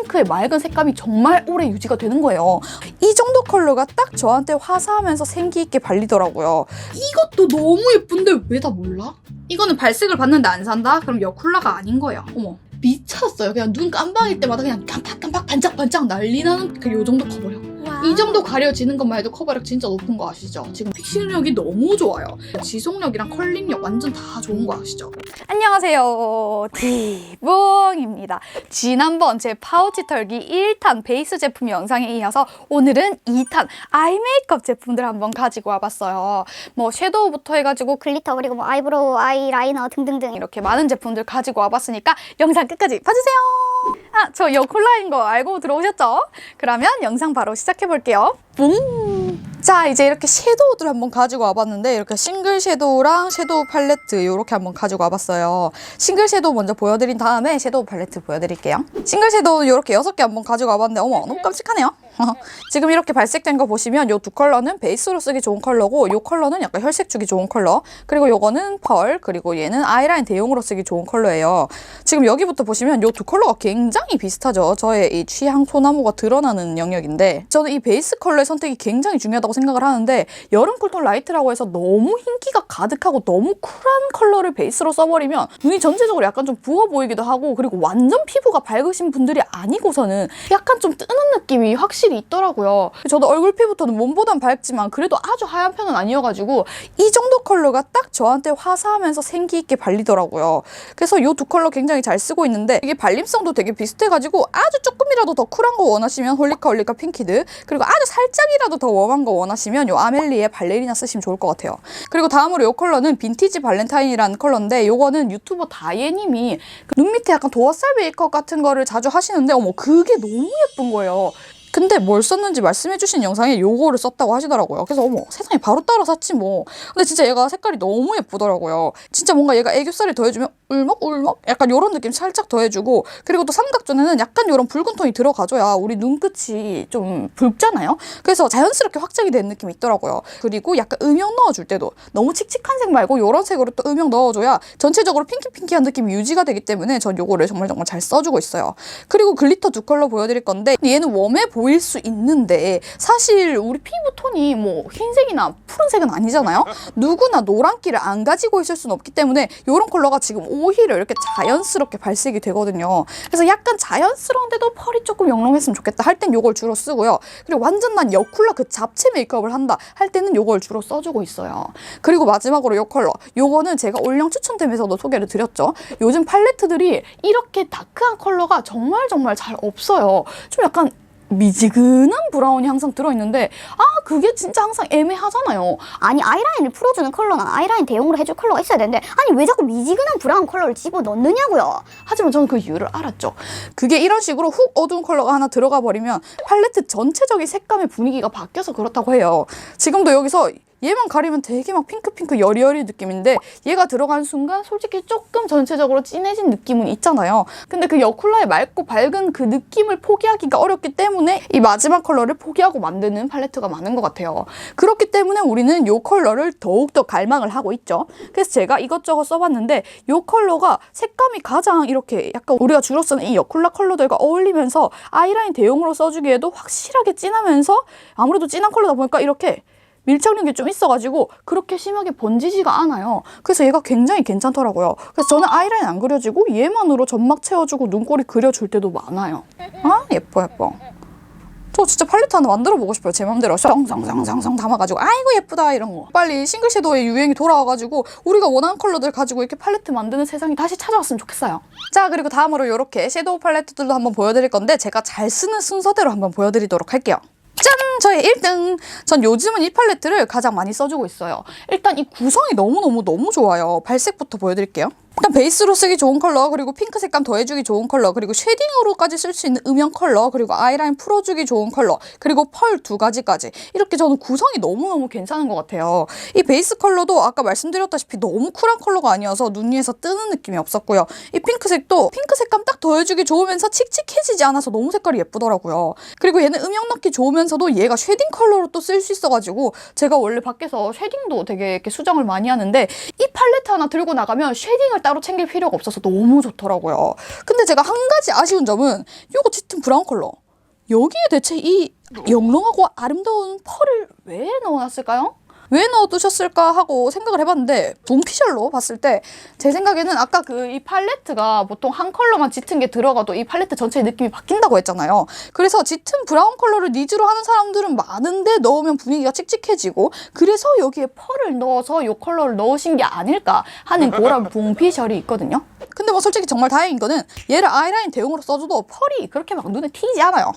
핑크의 맑은 색감이 정말 오래 유지가 되는 거예요. 이 정도 컬러가 딱 저한테 화사하면서 생기 있게 발리더라고요. 이것도 너무 예쁜데 왜 다 몰라? 이거는 발색을 봤는데 안 산다? 그럼 여쿨라가 아닌 거예요. 어머. 미쳤어요. 그냥 눈 깜빡일 때마다 그냥 깜빡깜빡 반짝반짝 난리 나는 그 요 정도 커버력. 이 정도 가려지는 것만 해도 커버력 진짜 높은 거 아시죠? 지금 픽싱력이 너무 좋아요. 지속력이랑 컬링력 완전 다 좋은 거 아시죠? 안녕하세요. 디봉입니다. 지난번 제 파우치 털기 1탄 베이스 제품 영상에 이어서 오늘은 2탄 아이 메이크업 제품들 한번 가지고 와봤어요. 뭐 섀도우부터 해가지고 글리터 그리고 뭐 아이브로우, 아이라이너 등등등 이렇게 많은 제품들 가지고 와봤으니까 영상 끝까지 봐주세요. 아, 저 여 콜라인 거 알고 들어오셨죠? 그러면 영상 바로 시작해볼게요. 뿡! 자, 이제 이렇게 섀도우들 한번 가지고 와봤는데 이렇게 싱글 섀도우랑 섀도우 팔레트 이렇게 한번 가지고 와봤어요. 싱글 섀도우 먼저 보여드린 다음에 섀도우 팔레트 보여드릴게요. 싱글 섀도우 이렇게 여섯 개 한번 가지고 와봤는데 어머, 너무 깜찍하네요. 지금 이렇게 발색된 거 보시면 이 두 컬러는 베이스로 쓰기 좋은 컬러고 이 컬러는 약간 혈색 주기 좋은 컬러. 그리고 요거는 펄 그리고 얘는 아이라인 대용으로 쓰기 좋은 컬러예요. 지금 여기부터 보시면 이 두 컬러가 굉장히 비슷하죠. 저의 이 취향 소나무가 드러나는 영역인데 저는 이 베이스 컬러의 선택이 굉장히 중요하다고 생각을 하는데 여름 쿨톤 라이트라고 해서 너무 흰기가 가득하고 너무 쿨한 컬러를 베이스로 써버리면 눈이 전체적으로 약간 좀 부어 보이기도 하고 그리고 완전 피부가 밝으신 분들이 아니고서는 약간 좀 뜨는 느낌이 확실히 있더라고요. 저도 얼굴 피부톤은 몸보단 밝지만 그래도 아주 하얀 편은 아니어가지고 이 정도 컬러가 딱 저한테 화사하면서 생기 있게 발리더라고요. 그래서 이 두 컬러 굉장히 잘 쓰고 있는데 이게 발림성도 되게 비슷해가지고 아주 조금이라도 더 쿨한 거 원하시면 홀리카 홀리카 핑키드 그리고 아주 살짝이라도 더 웜한 거 원하시면 이 아멜리의 발레리나 쓰시면 좋을 것 같아요. 그리고 다음으로 이 컬러는 빈티지 발렌타인이라는 컬러인데 이거는 유튜버 다예님이 그 눈 밑에 약간 도화살 메이크업 같은 거를 자주 하시는데 어머 그게 너무 예쁜 거예요. 근데 뭘 썼는지 말씀해주신 영상에 요거를 썼다고 하시더라고요. 그래서 어머 세상에 바로 따라 샀지 뭐. 근데 진짜 얘가 색깔이 너무 예쁘더라고요. 진짜 뭔가 얘가 애교살이 더해주면 울먹울먹 약간 요런 느낌 살짝 더해주고 그리고 또 삼각존에는 약간 요런 붉은 톤이 들어가줘야 우리 눈끝이 좀 붉잖아요. 그래서 자연스럽게 확장이 된 느낌이 있더라고요. 그리고 약간 음영 넣어줄 때도 너무 칙칙한 색 말고 요런 색으로 또 음영 넣어줘야 전체적으로 핑키핑키한 느낌이 유지가 되기 때문에 전 요거를 정말 정말 잘 써주고 있어요. 그리고 글리터 두 컬러 보여드릴 건데 얘는 웜해 보일 수 있는데 사실 우리 피부 톤이 뭐 흰색이나 푸른색은 아니잖아요. 누구나 노란기를 안 가지고 있을 수는 없기 때문에 이런 컬러가 지금 오히려 이렇게 자연스럽게 발색이 되거든요. 그래서 약간 자연스러운데도 펄이 조금 영롱했으면 좋겠다 할 땐 이걸 주로 쓰고요. 그리고 완전 난 여쿨라 그 잡채 메이크업을 한다 할 때는 이걸 주로 써주고 있어요. 그리고 마지막으로 이 컬러. 요거는 제가 올영 추천템에서도 소개를 드렸죠. 요즘 팔레트들이 이렇게 다크한 컬러가 정말 정말 잘 없어요. 좀 약간 미지근한 브라운이 항상 들어있는데 아 그게 진짜 항상 애매하잖아요. 아니 아이라인을 풀어주는 컬러는 아이라인 대용으로 해줄 컬러가 있어야 되는데 아니 왜 자꾸 미지근한 브라운 컬러를 집어넣느냐고요 하지만 저는 그 이유를 알았죠. 그게 이런 식으로 훅 어두운 컬러가 하나 들어가 버리면 팔레트 전체적인 색감의 분위기가 바뀌어서 그렇다고 해요. 지금도 여기서 얘만 가리면 되게 막 핑크핑크 여리여리 느낌인데 얘가 들어간 순간 솔직히 조금 전체적으로 진해진 느낌은 있잖아요. 근데 그 여쿨라의 맑고 밝은 그 느낌을 포기하기가 어렵기 때문에 이 마지막 컬러를 포기하고 만드는 팔레트가 많은 것 같아요. 그렇기 때문에 우리는 이 컬러를 더욱더 갈망을 하고 있죠. 그래서 제가 이것저것 써봤는데 이 컬러가 색감이 가장 이렇게 약간 우리가 주로 쓰는 이 여쿨라 컬러들과 어울리면서 아이라인 대용으로 써주기에도 확실하게 진하면서 아무래도 진한 컬러다 보니까 이렇게 밀착력이 좀 있어가지고 그렇게 심하게 번지지가 않아요. 그래서 얘가 굉장히 괜찮더라고요. 그래서 저는 아이라인 안 그려지고 얘만으로 점막 채워주고 눈꼬리 그려줄 때도 많아요. 아 예뻐 예뻐. 저 진짜 팔레트 하나 만들어 보고 싶어요. 제 맘대로 쌍쌍쌍쌍쌍 담아가지고 아이고 예쁘다 이런 거. 빨리 싱글 섀도우의 유행이 돌아와가지고 우리가 원하는 컬러들 가지고 이렇게 팔레트 만드는 세상이 다시 찾아왔으면 좋겠어요. 자 그리고 다음으로 이렇게 섀도우 팔레트들도 한번 보여드릴 건데 제가 잘 쓰는 순서대로 한번 보여드리도록 할게요. 짠! 저의 1등! 전 요즘은 이 팔레트를 가장 많이 써주고 있어요. 일단 이 구성이 너무너무 너무 좋아요. 발색부터 보여드릴게요. 일단 베이스로 쓰기 좋은 컬러, 그리고 핑크 색감 더해주기 좋은 컬러, 그리고 쉐딩으로까지 쓸 수 있는 음영 컬러, 그리고 아이라인 풀어주기 좋은 컬러, 그리고 펄 두 가지까지. 이렇게 저는 구성이 너무너무 괜찮은 것 같아요. 이 베이스 컬러도 아까 말씀드렸다시피 너무 쿨한 컬러가 아니어서 눈 위에서 뜨는 느낌이 없었고요. 이 핑크색도 핑크 색감 딱 더해주기 좋으면서 칙칙해지지 않아서 너무 색깔이 예쁘더라고요. 그리고 얘는 음영 넣기 좋으면서도 얘가 쉐딩 컬러로 또 쓸 수 있어가지고 제가 원래 밖에서 쉐딩도 되게 이렇게 수정을 많이 하는데 이 팔레트 하나 들고 나가면 쉐딩을 컬러를 따로 챙길 필요가 없어서 너무 좋더라고요. 근데 제가 한 가지 아쉬운 점은 요거 짙은 브라운 컬러. 여기에 대체 이 영롱하고 아름다운 펄을 왜 넣어놨을까요? 왜 넣어두셨을까 하고 생각을 해봤는데 봄피셜로 봤을 때 제 생각에는 아까 그 이 팔레트가 보통 한 컬러만 짙은 게 들어가도 이 팔레트 전체의 느낌이 바뀐다고 했잖아요. 그래서 짙은 브라운 컬러를 니즈로 하는 사람들은 많은데 넣으면 분위기가 칙칙해지고 그래서 여기에 펄을 넣어서 이 컬러를 넣으신 게 아닐까 하는 그런 봄피셜이 있거든요. 근데 뭐 솔직히 정말 다행인 거는 얘를 아이라인 대용으로 써줘도 펄이 그렇게 막 눈에 튀지 않아요.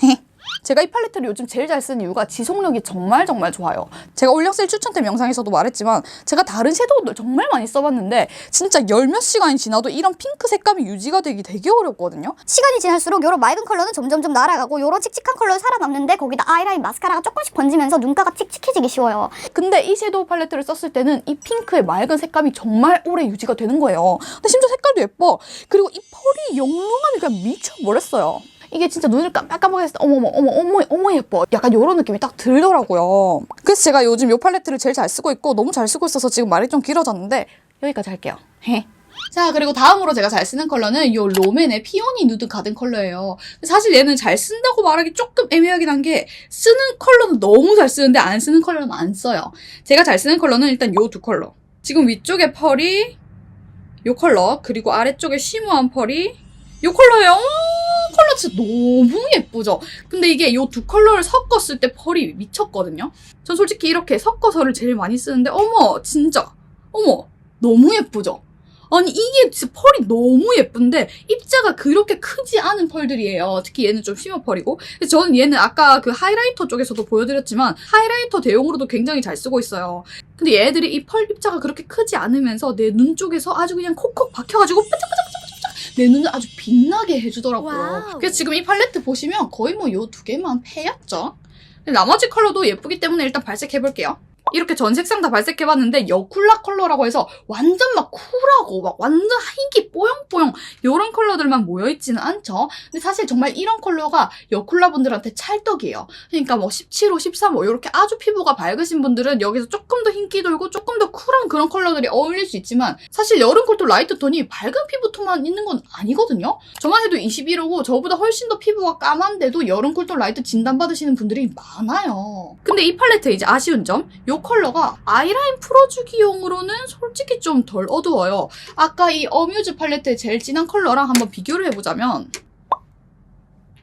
제가 이 팔레트를 요즘 제일 잘 쓰는 이유가 지속력이 정말 정말 좋아요. 제가 올영셀 추천템 영상에서도 말했지만 제가 다른 섀도우들 정말 많이 써봤는데 진짜 열 몇 시간이 지나도 이런 핑크 색감이 유지가 되기 되게 어렵거든요. 시간이 지날수록 요런 맑은 컬러는 점점점 날아가고 요런 칙칙한 컬러는 살아남는데 거기다 아이라인 마스카라가 조금씩 번지면서 눈가가 칙칙해지기 쉬워요. 근데 이 섀도우 팔레트를 썼을 때는 이 핑크의 맑은 색감이 정말 오래 유지가 되는 거예요. 근데 심지어 색깔도 예뻐. 그리고 이 펄이 영롱함이 그냥 미쳐버렸어요. 이게 진짜 눈을 깜빡깜빡 했을 때 어머머 어머 어머 어머 예뻐. 약간 이런 느낌이 딱 들더라고요. 그래서 제가 요즘 이 팔레트를 제일 잘 쓰고 있고 너무 잘 쓰고 있어서 지금 말이 좀 길어졌는데 여기까지 할게요. 헤. 자 그리고 다음으로 제가 잘 쓰는 컬러는 이 롬앤의 피오니 누드 가든 컬러예요. 사실 얘는 잘 쓴다고 말하기 조금 애매하긴 한 게 쓰는 컬러는 너무 잘 쓰는데 안 쓰는 컬러는 안 써요. 제가 잘 쓰는 컬러는 일단 요두 컬러. 지금 위쪽에 펄이 요 컬러 그리고 아래쪽에 쉬머한 펄이 요 컬러예요. 오, 컬러 진짜 너무 예쁘죠 근데 이게 요두 컬러를 섞었을 때 펄이 미쳤거든요 전 솔직히 이렇게 섞어서를 제일 많이 쓰는데 어머 진짜 어머 너무 예쁘죠 아니 이게 진짜 펄이 너무 예쁜데 입자가 그렇게 크지 않은 펄들이에요. 특히 얘는 좀 쉬머 펄이고. 저는 얘는 아까 그 하이라이터 쪽에서도 보여드렸지만 하이라이터 대용으로도 굉장히 잘 쓰고 있어요. 근데 얘들이 이 펄 입자가 그렇게 크지 않으면서 내 눈 쪽에서 아주 그냥 콕콕 박혀가지고 반짝반짝반짝반짝 내 눈을 아주 빛나게 해주더라고요. 와우. 그래서 지금 이 팔레트 보시면 거의 뭐 요 두 개만 패였죠. 나머지 컬러도 예쁘기 때문에 일단 발색해볼게요. 이렇게 전 색상 다 발색해봤는데 여쿨라 컬러라고 해서 완전 막 쿨하고 막 완전 하얀기 뽀용뽀용 이런 컬러들만 모여있지는 않죠. 근데 사실 정말 이런 컬러가 여쿨라 분들한테 찰떡이에요. 그러니까 뭐 17호, 13호 이렇게 아주 피부가 밝으신 분들은 여기서 조금 더 흰기 돌고 조금 더 쿨한 그런 컬러들이 어울릴 수 있지만 사실 여름 쿨톤 라이트 톤이 밝은 피부톤만 있는 건 아니거든요. 저만 해도 21호고 저보다 훨씬 더 피부가 까만데도 여름 쿨톤 라이트 진단 받으시는 분들이 많아요. 근데 이 팔레트 이제 아쉬운 점, 이 컬러가 아이라인 풀어주기용으로는 솔직히 좀 덜 어두워요. 아까 이 어뮤즈 팔레트의 제일 진한 컬러랑 한번 비교를 해보자면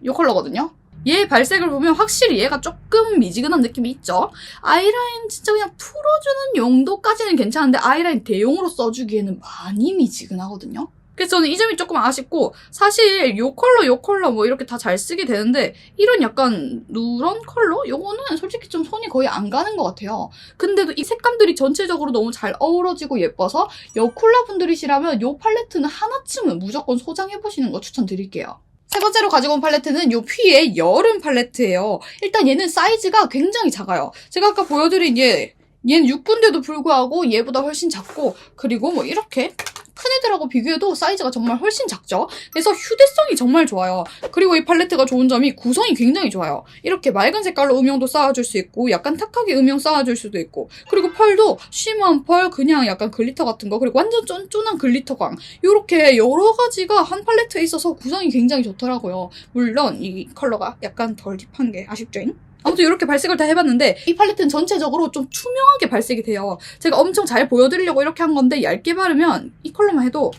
이 컬러거든요. 얘 발색을 보면 확실히 얘가 조금 미지근한 느낌이 있죠. 아이라인 진짜 그냥 풀어주는 용도까지는 괜찮은데 아이라인 대용으로 써주기에는 많이 미지근하거든요. 그래서 저는 이 점이 조금 아쉽고 사실 요 컬러 요 컬러 뭐 이렇게 다 잘 쓰게 되는데 이런 약간 누런 컬러? 요거는 솔직히 좀 손이 거의 안 가는 것 같아요. 근데도 이 색감들이 전체적으로 너무 잘 어우러지고 예뻐서 여쿨라 분들이시라면 요 팔레트는 하나쯤은 무조건 소장해 보시는 거 추천드릴게요. 세 번째로 가지고 온 팔레트는 요 퓨의 여름 팔레트예요. 일단 얘는 사이즈가 굉장히 작아요. 제가 아까 보여드린 얘, 얘는 6분대도 불구하고 얘보다 훨씬 작고 그리고 뭐 이렇게 큰 애들하고 비교해도 사이즈가 정말 훨씬 작죠. 그래서 휴대성이 정말 좋아요. 그리고 이 팔레트가 좋은 점이 구성이 굉장히 좋아요. 이렇게 맑은 색깔로 음영도 쌓아줄 수 있고 약간 탁하게 음영 쌓아줄 수도 있고 그리고 펄도 쉬머한 펄 그냥 약간 글리터 같은 거 그리고 완전 쫀쫀한 글리터광 이렇게 여러 가지가 한 팔레트에 있어서 구성이 굉장히 좋더라고요. 물론 이 컬러가 약간 덜 딥한 게 아쉽죠. 아무튼 이렇게 발색을 다 해봤는데 이 팔레트는 전체적으로 좀 투명하게 발색이 돼요. 제가 엄청 잘 보여드리려고 이렇게 한 건데 얇게 바르면 이 컬러만 해도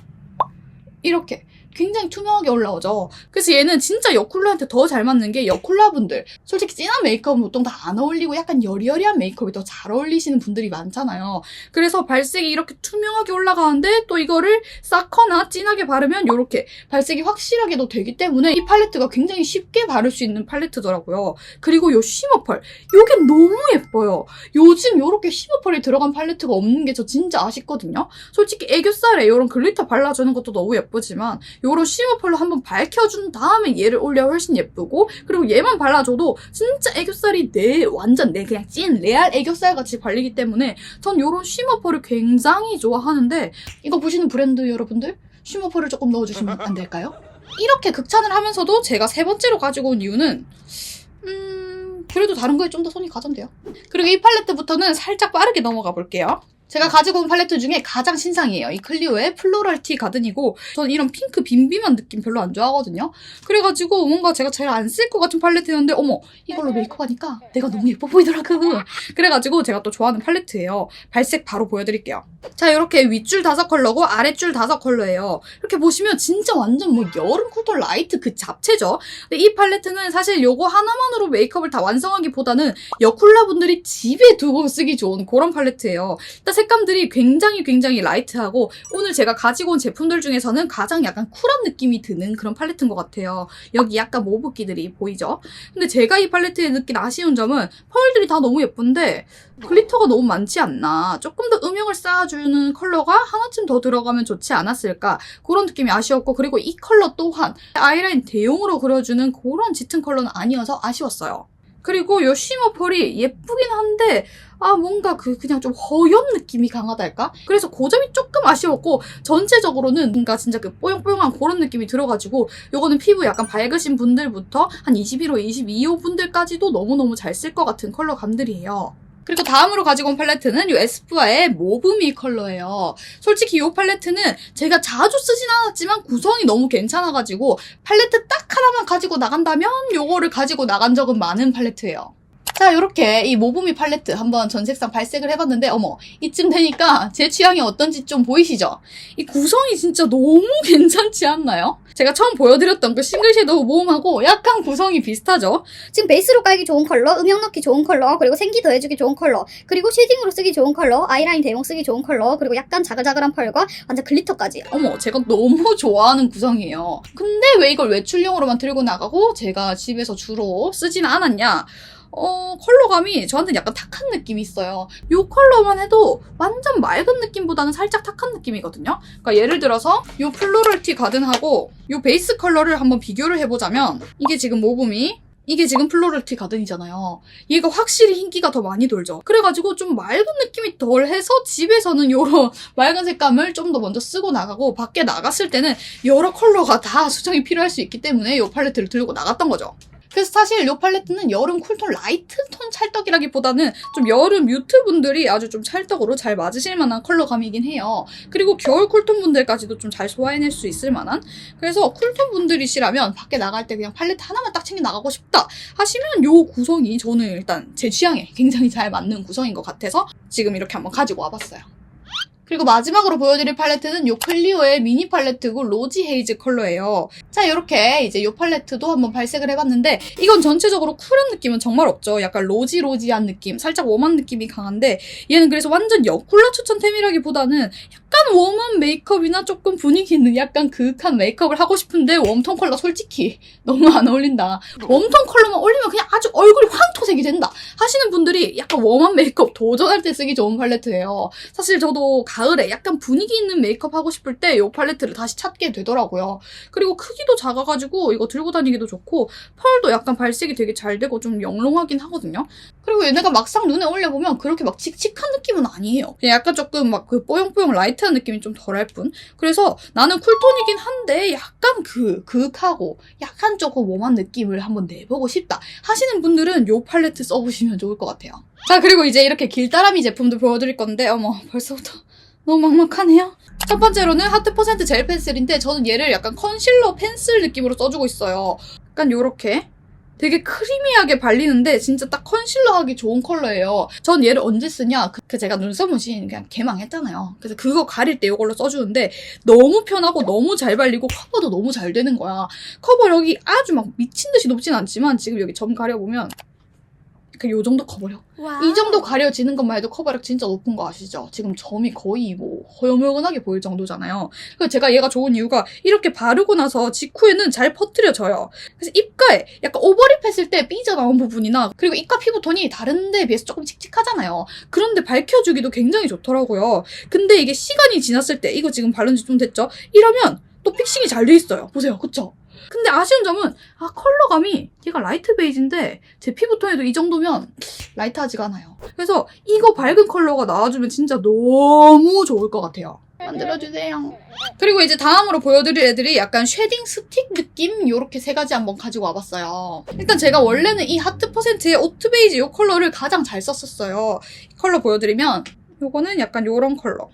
이렇게 굉장히 투명하게 올라오죠. 그래서 얘는 진짜 여쿨라한테 더 잘 맞는 게 여쿨라 분들. 솔직히 진한 메이크업은 보통 다 안 어울리고 약간 여리여리한 메이크업이 더 잘 어울리시는 분들이 많잖아요. 그래서 발색이 이렇게 투명하게 올라가는데 또 이거를 쌓거나 진하게 바르면 이렇게 발색이 확실하게도 되기 때문에 이 팔레트가 굉장히 쉽게 바를 수 있는 팔레트더라고요. 그리고 요 쉬머 펄. 요게 너무 예뻐요. 요즘 요렇게 쉬머 펄이 들어간 팔레트가 없는 게 저 진짜 아쉽거든요. 솔직히 애교살에 이런 글리터 발라주는 것도 너무 예쁘지만 요런 쉬머 펄로 한번 밝혀준 다음에 얘를 올려야 훨씬 예쁘고 그리고 얘만 발라줘도 진짜 애교살이 내 완전 내 그냥 찐 레알 애교살 같이 발리기 때문에 전 요런 쉬머 펄을 굉장히 좋아하는데 이거 보시는 브랜드 여러분들 쉬머 펄을 조금 넣어주시면 안 될까요? 이렇게 극찬을 하면서도 제가 세 번째로 가지고 온 이유는 음 그래도 다른 거에 좀 더 손이 가던데요. 그리고 이 팔레트부터는 살짝 빠르게 넘어가 볼게요. 제가 가지고 온 팔레트 중에 가장 신상이에요. 이 클리오의 플로럴 티 가든이고 저는 이런 핑크 빈비만 느낌 별로 안 좋아하거든요. 그래가지고 뭔가 제가 제일 안 쓸 것 같은 팔레트였는데 어머 이걸로 메이크업하니까 내가 너무 예뻐 보이더라고. 그래가지고 제가 또 좋아하는 팔레트예요. 발색 바로 보여드릴게요. 자 이렇게 윗줄 다섯 컬러고 아랫줄 다섯 컬러예요. 이렇게 보시면 진짜 완전 뭐 여름 쿨톤 라이트 그 잡채죠. 근데 이 팔레트는 사실 요거 하나만으로 메이크업을 다 완성하기보다는 여쿨라 분들이 집에 두고 쓰기 좋은 그런 팔레트예요. 색감들이 굉장히 굉장히 라이트하고 오늘 제가 가지고 온 제품들 중에서는 가장 약간 쿨한 느낌이 드는 그런 팔레트인 것 같아요. 여기 약간 모브기들이 보이죠? 근데 제가 이 팔레트에 느낀 아쉬운 점은 펄들이 다 너무 예쁜데 글리터가 너무 많지 않나. 조금 더 음영을 쌓아주는 컬러가 하나쯤 더 들어가면 좋지 않았을까. 그런 느낌이 아쉬웠고, 그리고 이 컬러 또한 아이라인 대용으로 그려주는 그런 짙은 컬러는 아니어서 아쉬웠어요. 그리고 요 쉬머 펄이 예쁘긴 한데, 아, 뭔가 그, 그냥 좀 허연 느낌이 강하달까? 그래서 그 점이 조금 아쉬웠고, 전체적으로는 뭔가 진짜 그 뽀용뽀용한 그런 느낌이 들어가지고, 요거는 피부 약간 밝으신 분들부터 한 21호, 22호 분들까지도 너무너무 잘 쓸 것 같은 컬러 감들이에요. 그리고 다음으로 가지고 온 팔레트는 이 에스쁘아의 모브미 컬러예요. 솔직히 이 팔레트는 제가 자주 쓰진 않았지만 구성이 너무 괜찮아가지고 팔레트 딱 하나만 가지고 나간다면 요거를 가지고 나간 적은 많은 팔레트예요. 자, 이렇게 이 모브미 팔레트 한번 전색상 발색을 해봤는데, 어머, 이쯤 되니까 제 취향이 어떤지 좀 보이시죠? 이 구성이 진짜 너무 괜찮지 않나요? 제가 처음 보여드렸던 그 싱글 섀도우 모음하고 약간 구성이 비슷하죠? 지금 베이스로 깔기 좋은 컬러, 음영 넣기 좋은 컬러, 그리고 생기 더해주기 좋은 컬러, 그리고 쉐딩으로 쓰기 좋은 컬러, 아이라인 대용 쓰기 좋은 컬러, 그리고 약간 자글자글한 펄과 완전 글리터까지. 어머, 제가 너무 좋아하는 구성이에요. 근데 왜 이걸 외출용으로만 들고 나가고 제가 집에서 주로 쓰지는 않았냐? 어, 컬러감이 저한테는 약간 탁한 느낌이 있어요. 이 컬러만 해도 완전 맑은 느낌보다는 살짝 탁한 느낌이거든요. 그러니까 예를 들어서 이 플로럴티 가든하고 이 베이스 컬러를 한번 비교를 해보자면 이게 지금 모브미 이게 지금 플로럴티 가든이잖아요. 얘가 확실히 흰기가 더 많이 돌죠. 그래가지고 좀 맑은 느낌이 덜 해서 집에서는 요런 맑은 색감을 좀 더 먼저 쓰고 나가고 밖에 나갔을 때는 여러 컬러가 다 수정이 필요할 수 있기 때문에 이 팔레트를 들고 나갔던 거죠. 그래서 사실 이 팔레트는 여름 쿨톤 라이트 톤 찰떡이라기보다는 좀 여름 뮤트 분들이 아주 좀 찰떡으로 잘 맞으실 만한 컬러감이긴 해요. 그리고 겨울 쿨톤 분들까지도 좀 잘 소화해낼 수 있을 만한 그래서 쿨톤 분들이시라면 밖에 나갈 때 그냥 팔레트 하나만 딱 챙겨 나가고 싶다 하시면 요 구성이 저는 일단 제 취향에 굉장히 잘 맞는 구성인 것 같아서 지금 이렇게 한번 가지고 와봤어요. 그리고 마지막으로 보여드릴 팔레트는 요 클리오의 미니 팔레트고 로지 헤이즈 컬러예요. 자, 이렇게 이제 요 팔레트도 한번 발색을 해봤는데 이건 전체적으로 쿨한 느낌은 정말 없죠. 약간 로지로지한 느낌, 살짝 웜한 느낌이 강한데 얘는 그래서 완전 여쿨라 추천템이라기보다는 약간 웜한 메이크업이나 조금 분위기 있는 약간 그윽한 메이크업을 하고 싶은데 웜톤 컬러 솔직히 너무 안 어울린다. 웜톤 컬러만 올리면 그냥 아주 얼굴이 황토색이 된다 하시는 분들이 약간 웜한 메이크업 도전할 때 쓰기 좋은 팔레트예요. 사실 저도 가을에 약간 분위기 있는 메이크업 하고 싶을 때 이 팔레트를 다시 찾게 되더라고요. 그리고 크기도 작아가지고 이거 들고 다니기도 좋고 펄도 약간 발색이 되게 잘 되고 좀 영롱하긴 하거든요. 그리고 얘네가 막상 눈에 올려보면 그렇게 막 칙칙한 느낌은 아니에요. 그냥 약간 조금 막 그 뽀용뽀용 라이트한 느낌이 좀 덜할 뿐. 그래서 나는 쿨톤이긴 한데 약간 그 그윽하고 약간 조금 웜한 느낌을 한번 내보고 싶다 하시는 분들은 요 팔레트 써보시면 좋을 것 같아요. 자 그리고 이제 이렇게 길다람이 제품도 보여드릴 건데 어머 벌써부터 너무 막막하네요. 첫 번째로는 하트 퍼센트 젤 펜슬인데 저는 얘를 약간 컨실러 펜슬 느낌으로 써주고 있어요. 약간 요렇게 되게 크리미하게 발리는데 진짜 딱 컨실러 하기 좋은 컬러예요. 전 얘를 언제 쓰냐? 그, 그 제가 눈썹무신 그냥 개망했잖아요. 그래서 그거 가릴 때 이걸로 써주는데 너무 편하고 너무 잘 발리고 커버도 너무 잘 되는 거야. 커버력이 아주 막 미친 듯이 높진 않지만 지금 여기 점 가려보면 그 요 정도 커버력. 이 정도 가려지는 것만 해도 커버력 진짜 높은 거 아시죠? 지금 점이 거의 뭐 허여멀건하게 보일 정도잖아요. 그래서 제가 얘가 좋은 이유가 이렇게 바르고 나서 직후에는 잘 퍼뜨려져요. 그래서 입가에 약간 오버립 했을 때 삐져나온 부분이나 그리고 입가 피부톤이 다른 데에 비해서 조금 칙칙하잖아요. 그런데 밝혀주기도 굉장히 좋더라고요. 근데 이게 시간이 지났을 때 이거 지금 바른 지 좀 됐죠? 이러면 또 픽싱이 잘 돼 있어요. 보세요. 그쵸? 근데 아쉬운 점은 아 컬러감이 얘가 라이트 베이지인데 제 피부톤에도 이 정도면 라이트하지가 않아요. 그래서 이거 밝은 컬러가 나와주면 진짜 너무 좋을 것 같아요. 만들어주세요. 그리고 이제 다음으로 보여드릴 애들이 약간 쉐딩 스틱 느낌 요렇게 세 가지 한번 가지고 와봤어요. 일단 제가 원래는 이 하트 퍼센트의 오트 베이지 이 컬러를 가장 잘 썼었어요. 이 컬러 보여드리면 요거는 약간 요런 컬러.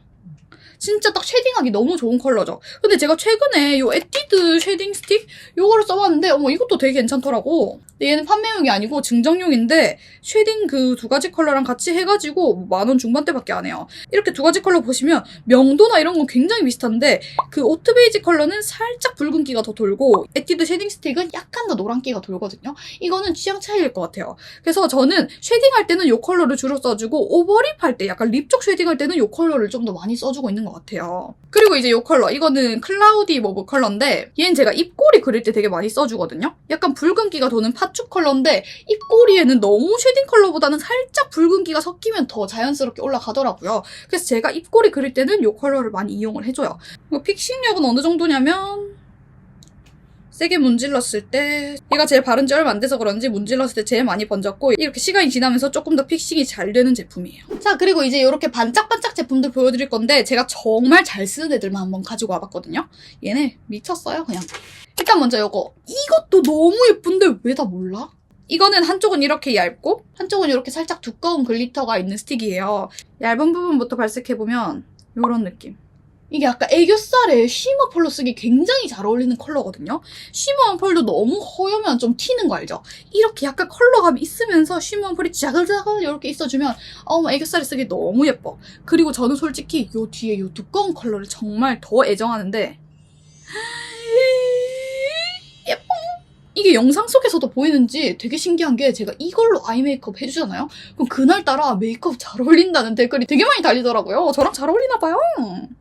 진짜 딱 쉐딩하기 너무 좋은 컬러죠. 근데 제가 최근에 요 에뛰드 쉐딩 스틱 요거를 써봤는데 어머 이것도 되게 괜찮더라고. 얘는 판매용이 아니고 증정용인데 쉐딩 그 두 가지 컬러랑 같이 해가지고 만 원 중반대밖에 안 해요. 이렇게 두 가지 컬러 보시면 명도나 이런 건 굉장히 비슷한데 그 오트 베이지 컬러는 살짝 붉은기가 더 돌고 에뛰드 쉐딩 스틱은 약간 더 노란기가 돌거든요. 이거는 취향 차이일 것 같아요. 그래서 저는 쉐딩할 때는 이 컬러를 주로 써주고 오버립 할 때 약간 립 쪽 쉐딩할 때는 이 컬러를 좀 더 많이 써주고 있는 것 같아요. 그리고 이제 이 컬러 이거는 클라우디 모브 컬러인데 얘는 제가 입꼬리 그릴 때 되게 많이 써주거든요. 약간 붉은기가 도는 팥죽 컬러인데 입꼬리에는 너무 쉐딩 컬러보다는 살짝 붉은기가 섞이면 더 자연스럽게 올라가더라고요. 그래서 제가 입꼬리 그릴 때는 이 컬러를 많이 이용을 해줘요. 이거 픽싱력은 어느 정도냐면 세게 문질렀을 때 얘가 제일 바른 지 얼마 안 돼서 그런지 문질렀을 때 제일 많이 번졌고 이렇게 시간이 지나면서 조금 더 픽싱이 잘 되는 제품이에요. 자 그리고 이제 이렇게 반짝반짝 제품들 보여드릴 건데 제가 정말 잘 쓰는 애들만 한번 가지고 와봤거든요. 얘네 미쳤어요 그냥. 일단 먼저 이거 이것도 너무 예쁜데 왜 다 몰라? 이거는 한쪽은 이렇게 얇고 한쪽은 이렇게 살짝 두꺼운 글리터가 있는 스틱이에요. 얇은 부분부터 발색해보면 이런 느낌. 이게 약간 애교살에 쉬머 펄로 쓰기 굉장히 잘 어울리는 컬러거든요. 쉬머 펄도 너무 허여면 좀 튀는 거 알죠? 이렇게 약간 컬러감이 있으면서 쉬머 펄이 자글자글 이렇게 있어주면 어머 애교살에 쓰기 너무 예뻐. 그리고 저는 솔직히 요 뒤에 요 두꺼운 컬러를 정말 더 애정하는데 이게 영상 속에서도 보이는지 되게 신기한 게 제가 이걸로 아이 메이크업 해주잖아요? 그럼 그날따라 메이크업 잘 어울린다는 댓글이 되게 많이 달리더라고요. 저랑 잘 어울리나 봐요.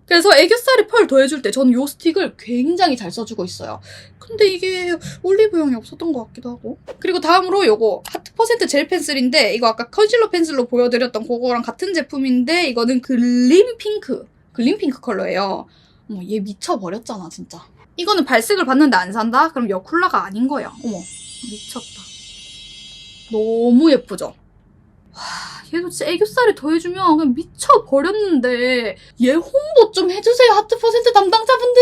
그래서 애교살에 펄 더해줄 때 저는 이 스틱을 굉장히 잘 써주고 있어요. 근데 이게 올리브영이 없었던 것 같기도 하고. 그리고 다음으로 요거 하트 퍼센트 젤 펜슬인데 이거 아까 컨실러 펜슬로 보여드렸던 그거랑 같은 제품인데 이거는 글림 핑크. 글림 핑크 컬러예요. 어머 얘 미쳐버렸잖아 진짜. 이거는 발색을 봤는데 안 산다? 그럼 여쿨라가 아닌 거야. 어머 미쳤다. 너무 예쁘죠? 와, 얘도 진짜 애교살이 더해주면 그냥 미쳐버렸는데 얘 홍보 좀 해주세요 하트 퍼센트 담당자분들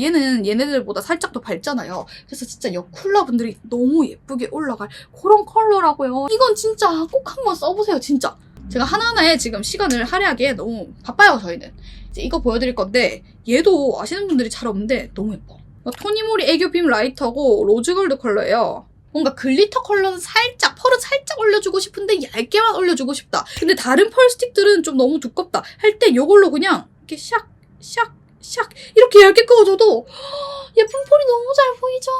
얘는 얘네들보다 살짝 더 밝잖아요 그래서 진짜 여쿨라 분들이 너무 예쁘게 올라갈 그런 컬러라고요 이건 진짜 꼭 한번 써보세요 진짜 제가 하나하나에 지금 시간을 할애하기에 너무 바빠요 저희는 이제 이거 보여드릴 건데 얘도 아시는 분들이 잘 없는데 너무 예뻐 토니모리 애교 빔 라이터고 로즈골드 컬러예요 뭔가 글리터 컬러는 살짝 펄은 살짝 올려주고 싶은데 얇게만 올려주고 싶다. 근데 다른 펄 스틱들은 좀 너무 두껍다. 할 때 이걸로 그냥 이렇게 샥, 샥, 샥 이렇게 얇게 그어줘도 예쁜 펄이 너무 잘 보이죠.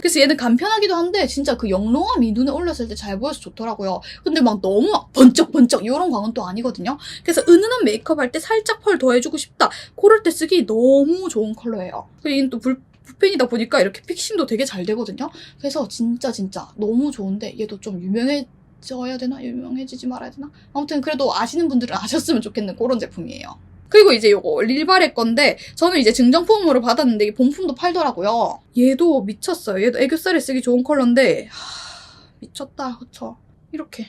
그래서 얘는 간편하기도 한데 진짜 그 영롱함이 눈에 올렸을 때 잘 보여서 좋더라고요. 근데 막 너무 막 번쩍번쩍 이런 광은 또 아니거든요. 그래서 은은한 메이크업 할 때 살짝 펄 더해주고 싶다. 그럴 때 쓰기 너무 좋은 컬러예요. 얘는 또 불, 붓펜이다 보니까 이렇게 픽싱도 되게 잘 되거든요. 그래서 진짜 진짜 너무 좋은데 얘도 좀 유명해져야 되나? 유명해지지 말아야 되나? 아무튼 그래도 아시는 분들은 아셨으면 좋겠는 그런 제품이에요. 그리고 이제 요거 릴바레 건데 저는 이제 증정품으로 받았는데 이게 본품도 팔더라고요. 얘도 미쳤어요. 얘도 애교살에 쓰기 좋은 컬러인데 하, 미쳤다 그쵸? 이렇게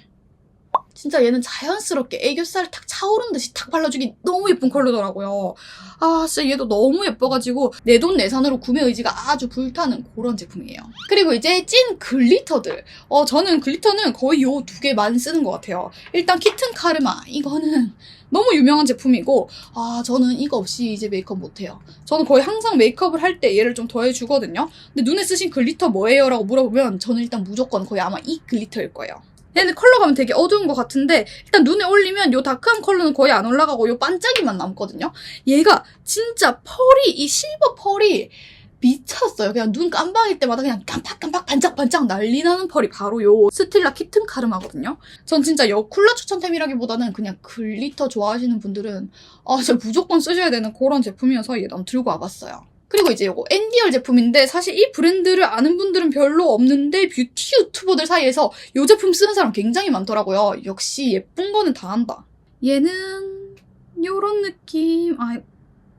진짜 얘는 자연스럽게 애교살 탁 차오른 듯이 탁 발라주기 너무 예쁜 컬러더라고요. 아, 진짜 얘도 너무 예뻐가지고 내 돈 내산으로 구매 의지가 아주 불타는 그런 제품이에요. 그리고 이제 찐 글리터들. 어, 저는 글리터는 거의 요 두 개만 쓰는 것 같아요. 일단 키튼 카르마. 이거는 너무 유명한 제품이고, 아, 저는 이거 없이 이제 메이크업 못해요. 저는 거의 항상 메이크업을 할 때 얘를 좀 더해주거든요. 근데 눈에 쓰신 글리터 뭐예요? 라고 물어보면 저는 일단 무조건 거의 아마 이 글리터일 거예요. 얘는 컬러감은 되게 어두운 것 같은데 일단 눈에 올리면 요 다크한 컬러는 거의 안 올라가고 요 반짝이만 남거든요. 얘가 진짜 펄이 이 실버 펄이 미쳤어요. 그냥 눈 깜박일 때마다 그냥 깜빡깜빡 반짝반짝 난리 나는 펄이 바로 요 스틸라 키튼 카르마거든요. 전 진짜 여쿨라 추천템이라기보다는 그냥 글리터 좋아하시는 분들은 아 진짜 무조건 쓰셔야 되는 그런 제품이어서 얘 난 들고 와봤어요. 그리고 이제 요거 앤디얼 제품인데 사실 이 브랜드를 아는 분들은 별로 없는데 뷰티 유튜버들 사이에서 이 제품 쓰는 사람 굉장히 많더라고요. 역시 예쁜 거는 다 한다. 얘는 요런 느낌. 아이,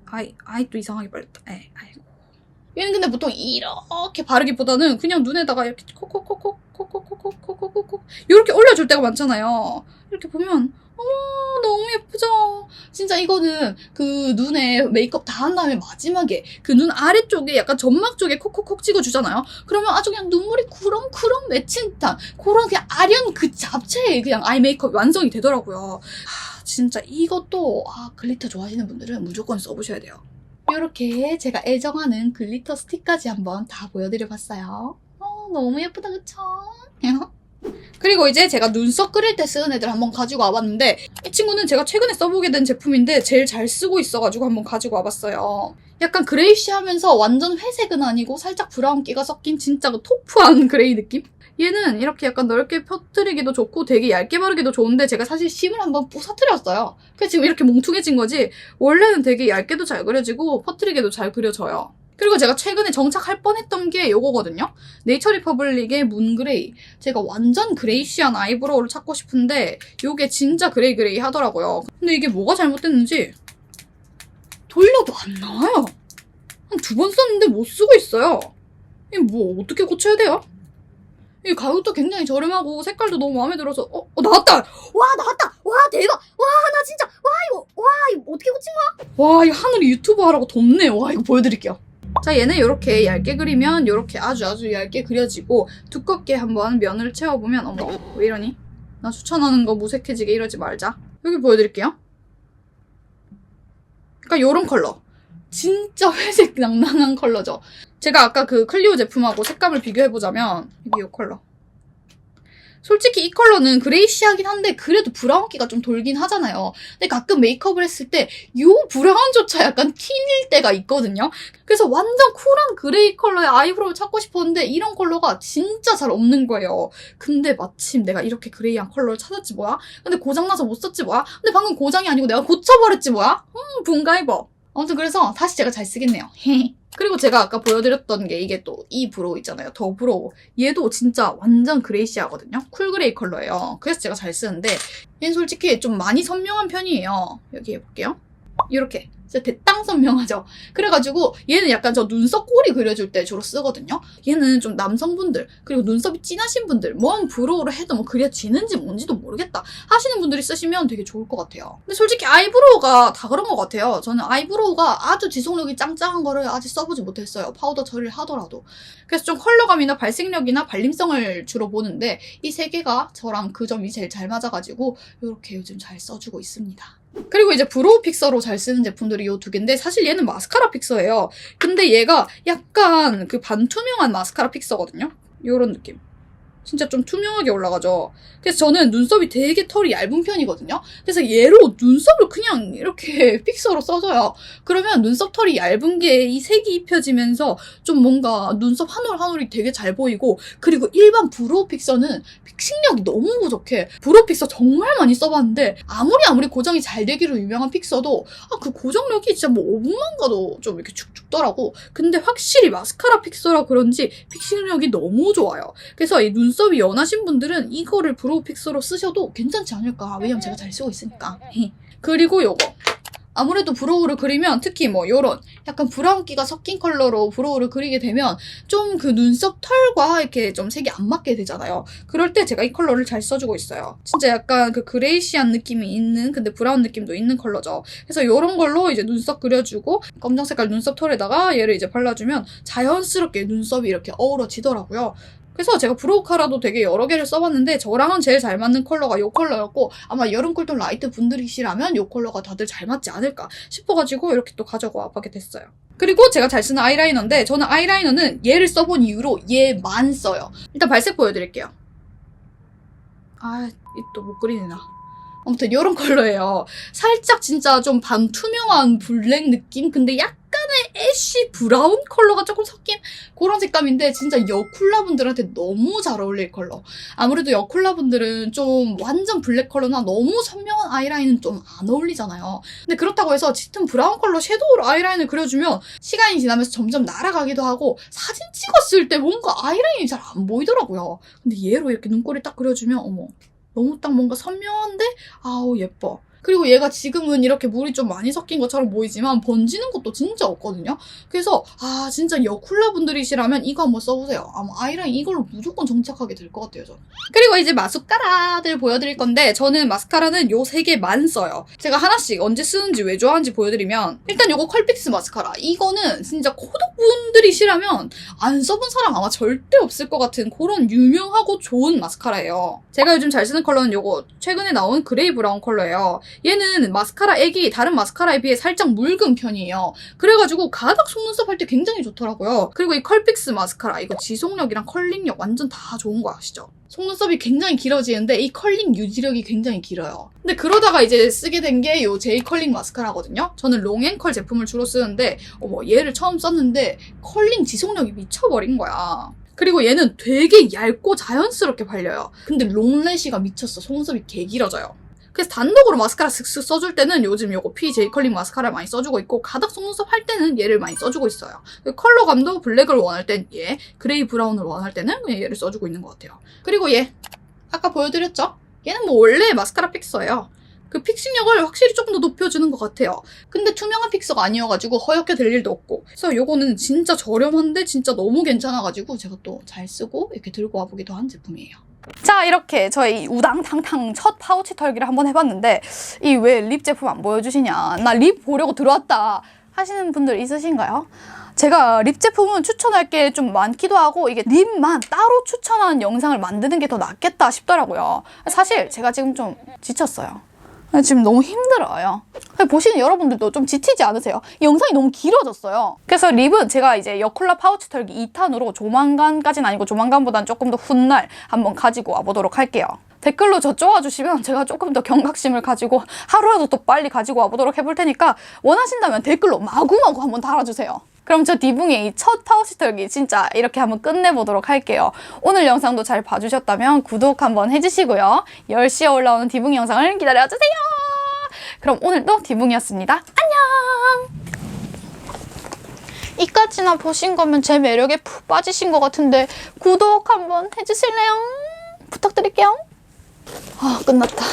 아이, 아이 또 이상하게 발렸다. 에, 아이고. 얘는 근데 보통 이렇게 바르기보다는 그냥 눈에다가 이렇게 콕콕콕콕 콕콕콕콕콕콕콕 이렇게 올려줄 때가 많잖아요. 이렇게 보면 어머 너무 예쁘죠? 진짜 이거는 그 눈에 메이크업 다 한 다음에 마지막에 그 눈 아래쪽에 약간 점막 쪽에 콕콕콕 찍어주잖아요. 그러면 아주 그냥 눈물이 구렁구렁 맺힌 듯한 그런 그냥 아련 그 잡채의 그냥 아이 메이크업 완성이 되더라고요. 하, 진짜 이것도 아 글리터 좋아하시는 분들은 무조건 써보셔야 돼요. 이렇게 제가 애정하는 글리터 스틱까지 한번 다 보여드려봤어요. 어, 너무 예쁘다 그쵸? 그리고 이제 제가 눈썹 그릴 때 쓰는 애들 한번 가지고 와봤는데 이 친구는 제가 최근에 써보게 된 제품인데 제일 잘 쓰고 있어가지고 한번 가지고 와봤어요. 약간 그레이시하면서 완전 회색은 아니고 살짝 브라운기가 섞인 진짜 그 토프한 그레이 느낌? 얘는 이렇게 약간 넓게 펴뜨리기도 좋고 되게 얇게 바르기도 좋은데 제가 사실 심을 한번 부서뜨렸어요. 그래서 지금 이렇게 뭉퉁해진 거지 원래는 되게 얇게도 잘 그려지고 퍼뜨리게도 잘 그려져요. 그리고 제가 최근에 정착할 뻔했던 게 요거거든요. 네이처 리퍼블릭의 문그레이. 제가 완전 그레이시한 아이브로우를 찾고 싶은데 요게 진짜 그레이 그레이 하더라고요. 근데 이게 뭐가 잘못됐는지 돌려도 안 나와요. 한 두 번 썼는데 못 쓰고 있어요. 이게 뭐 어떻게 고쳐야 돼요? 이 가격도 굉장히 저렴하고 색깔도 너무 마음에 들어서 어, 어 나왔다! 와 나왔다. 와 대박. 와 나 진짜 와 이거 와 이거 어떻게 고친 거야? 와, 이 하늘이 유튜브 하라고 덥네. 와, 이거 보여드릴게요. 자, 얘는 이렇게 얇게 그리면 이렇게 아주 아주 얇게 그려지고 두껍게 한번 면을 채워보면 어머, 왜 이러니? 나 추천하는 거 무색해지게 이러지 말자. 여기 보여드릴게요. 그러니까 요런 컬러. 진짜 회색 낭낭한 컬러죠. 제가 아까 그 클리오 제품하고 색감을 비교해보자면 이게 요 컬러. 솔직히 이 컬러는 그레이시하긴 한데 그래도 브라운기가 좀 돌긴 하잖아요. 근데 가끔 메이크업을 했을 때요 브라운조차 약간 튀닐 때가 있거든요. 그래서 완전 쿨한 그레이 컬러의 아이브로우를 찾고 싶었는데 이런 컬러가 진짜 잘 없는 거예요. 근데 마침 내가 이렇게 그레이한 컬러를 찾았지 뭐야? 근데 고장나서 못 썼지 뭐야? 근데 방금 고장이 아니고 내가 고쳐버렸지 뭐야? 음, 분가이버. 아무튼 그래서 다시 제가 잘 쓰겠네요. 그리고 제가 아까 보여드렸던 게 이게 또 이 브로우 있잖아요. 더 브로우. 얘도 진짜 완전 그레이시하거든요. 쿨 그레이 컬러예요. 그래서 제가 잘 쓰는데 얘는 솔직히 좀 많이 선명한 편이에요. 여기 해볼게요. 이렇게. 진짜 대땅 선명하죠. 그래가지고 얘는 약간 저 눈썹 꼬리 그려줄 때 주로 쓰거든요. 얘는 좀 남성분들 그리고 눈썹이 진하신 분들 뭔 브로우를 해도 뭐 그려지는지 뭔지도 모르겠다 하시는 분들이 쓰시면 되게 좋을 것 같아요. 근데 솔직히 아이브로우가 다 그런 것 같아요. 저는 아이브로우가 아주 지속력이 짱짱한 거를 아직 써보지 못했어요. 파우더 처리를 하더라도. 그래서 좀 컬러감이나 발색력이나 발림성을 주로 보는데 이 세 개가 저랑 그 점이 제일 잘 맞아가지고 이렇게 요즘 잘 써주고 있습니다. 그리고 이제 브로우 픽서로 잘 쓰는 제품들이 이 두 개인데 사실 얘는 마스카라 픽서예요. 근데 얘가 약간 그 반투명한 마스카라 픽서거든요. 요런 느낌. 진짜 좀 투명하게 올라가죠. 그래서 저는 눈썹이 되게 털이 얇은 편이거든요. 그래서 얘로 눈썹을 그냥 이렇게 픽서로 써줘요. 그러면 눈썹 털이 얇은 게 이 색이 입혀지면서 좀 뭔가 눈썹 한 올 한 올이 되게 잘 보이고 그리고 일반 브로우 픽서는 픽싱력이 너무 부족해. 브로우 픽서 정말 많이 써봤는데 아무리 아무리 고정이 잘 되기로 유명한 픽서도 아, 그 고정력이 진짜 뭐 5분만 가도 좀 이렇게 축 죽더라고. 근데 확실히 마스카라 픽서라 그런지 픽싱력이 너무 좋아요. 그래서 이눈 썹이 연하신 분들은 이거를 브로우 픽서로 쓰셔도 괜찮지 않을까. 왜냐면 제가 잘 쓰고 있으니까. 그리고 요거. 아무래도 브로우를 그리면 특히 뭐 요런 약간 브라운기가 섞인 컬러로 브로우를 그리게 되면 좀 그 눈썹 털과 이렇게 좀 색이 안 맞게 되잖아요. 그럴 때 제가 이 컬러를 잘 써주고 있어요. 진짜 약간 그 그레이시한 느낌이 있는 근데 브라운 느낌도 있는 컬러죠. 그래서 요런 걸로 이제 눈썹 그려주고 검정 색깔 눈썹 털에다가 얘를 이제 발라주면 자연스럽게 눈썹이 이렇게 어우러지더라고요. 그래서 제가 브로우 카라도 되게 여러 개를 써봤는데 저랑은 제일 잘 맞는 컬러가 이 컬러였고 아마 여름 쿨톤 라이트 분들이시라면 이 컬러가 다들 잘 맞지 않을까 싶어가지고 이렇게 또 가져와 보게 됐어요. 그리고 제가 잘 쓰는 아이라이너인데 저는 아이라이너는 얘를 써본 이후로 얘만 써요. 일단 발색 보여드릴게요. 아, 이 또 못 그리네 나. 아무튼 이런 컬러예요. 살짝 진짜 좀 반투명한 블랙 느낌? 근데 약간의 애쉬 브라운 컬러가 조금 섞인 그런 색감인데 진짜 여쿨라 분들한테 너무 잘 어울릴 컬러. 아무래도 여쿨라 분들은 좀 완전 블랙 컬러나 너무 선명한 아이라인은 좀 안 어울리잖아요. 근데 그렇다고 해서 짙은 브라운 컬러 섀도우로 아이라인을 그려주면 시간이 지나면서 점점 날아가기도 하고 사진 찍었을 때 뭔가 아이라인이 잘 안 보이더라고요. 근데 얘로 이렇게 눈꼬리 딱 그려주면 어머 너무 딱 뭔가 선명한데 아우 예뻐. 그리고 얘가 지금은 이렇게 물이 좀 많이 섞인 것처럼 보이지만 번지는 것도 진짜 없거든요. 그래서 아 진짜 여쿨라 분들이시라면 이거 한번 써보세요. 아마 아이라인 이걸로 무조건 정착하게 될 것 같아요 저는. 그리고 이제 마스카라들 보여드릴 건데 저는 마스카라는 요 세 개만 써요. 제가 하나씩 언제 쓰는지 왜 좋아하는지 보여드리면 일단 요거 컬픽스 마스카라 이거는 진짜 코덕분들이시라면 안 써본 사람 아마 절대 없을 것 같은 그런 유명하고 좋은 마스카라예요. 제가 요즘 잘 쓰는 컬러는 요거 최근에 나온 그레이 브라운 컬러예요. 얘는 마스카라 액이 다른 마스카라에 비해 살짝 묽은 편이에요. 그래가지고 가닥 속눈썹 할 때 굉장히 좋더라고요. 그리고 이 컬픽스 마스카라 이거 지속력이랑 컬링력 완전 다 좋은 거 아시죠? 속눈썹이 굉장히 길어지는데 이 컬링 유지력이 굉장히 길어요. 근데 그러다가 이제 쓰게 된 게 이 제이 컬링 마스카라거든요. 저는 롱앤컬 제품을 주로 쓰는데 어머 얘를 처음 썼는데 컬링 지속력이 미쳐버린 거야. 그리고 얘는 되게 얇고 자연스럽게 발려요. 근데 롱래시가 미쳤어. 속눈썹이 개 길어져요. 그래서 단독으로 마스카라 슥슥 써줄 때는 요즘 요거 PJ 컬링 마스카라 많이 써주고 있고 가닥 속눈썹 할 때는 얘를 많이 써주고 있어요. 그 컬러감도 블랙을 원할 땐 얘, 그레이 브라운을 원할 때는 그냥 얘를 써주고 있는 것 같아요. 그리고 얘 아까 보여드렸죠? 얘는 뭐 원래 마스카라 픽서예요. 그 픽싱력을 확실히 조금 더 높여주는 것 같아요. 근데 투명한 픽서가 아니어가지고 허옇게 될 일도 없고. 그래서 요거는 진짜 저렴한데 진짜 너무 괜찮아가지고 제가 또 잘 쓰고 이렇게 들고 와보기도 한 제품이에요. 자 이렇게 저희 우당탕탕 첫 파우치 털기를 한번 해봤는데 이 왜 립 제품 안 보여주시냐 나 립 보려고 들어왔다 하시는 분들 있으신가요? 제가 립 제품은 추천할 게 좀 많기도 하고 이게 립만 따로 추천하는 영상을 만드는 게 더 낫겠다 싶더라고요. 사실 제가 지금 좀 지쳤어요. 지금 너무 힘들어요. 보시는 여러분들도 좀 지치지 않으세요? 이 영상이 너무 길어졌어요. 그래서 립은 제가 이제 여콜라 파우치 털기 2탄으로 조만간까지는 아니고 조만간보다는 조금 더 훗날 한번 가지고 와보도록 할게요. 댓글로 저 쪼아주시면 제가 조금 더 경각심을 가지고 하루라도 더 빨리 가지고 와보도록 해볼 테니까 원하신다면 댓글로 마구마구 한번 달아주세요. 그럼 저 디붕의 이첫 털기 진짜 이렇게 한번 끝내보도록 할게요. 오늘 영상도 잘 봐주셨다면 구독 한번 해주시고요. 10시에 올라오는 디붕 영상을 기다려주세요. 그럼 오늘도 디붕이었습니다. 안녕! 이까지나 보신 거면 제 매력에 푹 빠지신 것 같은데 구독 한번 해주실래요? 부탁드릴게요. 아, 끝났다.